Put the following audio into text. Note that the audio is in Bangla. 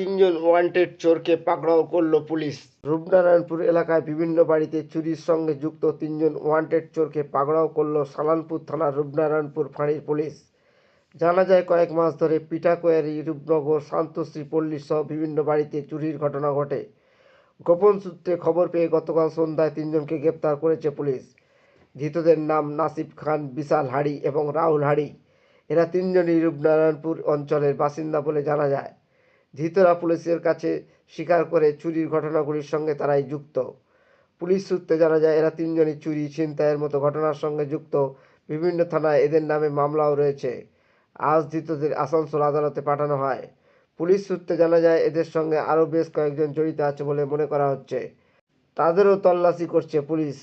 তিনজন ওয়ান্টেড চোরকে পাকড়াও করল পুলিশ। রূপনারায়ণপুর এলাকায় বিভিন্ন বাড়িতে চুরির সঙ্গে যুক্ত তিনজন ওয়ান্টেড চোরকে পাকড়াও করল সালানপুর থানার রূপনারায়ণপুর ফাঁড়ির পুলিশ। জানা যায়, কয়েক মাস ধরে পিঠাকোয়ারি, রূপনগর, শান্তশ্রী পল্লী সহ বিভিন্ন বাড়িতে চুরির ঘটনা ঘটে। গোপন সূত্রে খবর পেয়ে গতকাল সন্ধ্যায় তিনজনকে গ্রেপ্তার করেছে পুলিশ। ধৃতদের নাম নাসিব খান, বিশাল হাড়ি এবং রাহুল হাড়ি। এরা তিনজনই রূপনারায়ণপুর অঞ্চলের বাসিন্দা বলে জানা যায়। ধৃতরা পুলিশের কাছে স্বীকার করে চুরির ঘটনাগুলির সঙ্গে তারাই যুক্ত। পুলিশ সূত্রে জানা যায়, এরা তিনজনই চুরি, ছিনতাইয়ের মতো ঘটনার সঙ্গে যুক্ত। বিভিন্ন থানায় এদের নামে মামলাও রয়েছে। আজ ধৃতদের আসানসোল আদালতে পাঠানো হয়। পুলিশ সূত্রে জানা যায়, এদের সঙ্গে আরও বেশ কয়েকজন জড়িত আছে বলে মনে করা হচ্ছে। তাদেরও তল্লাশি করছে পুলিশ।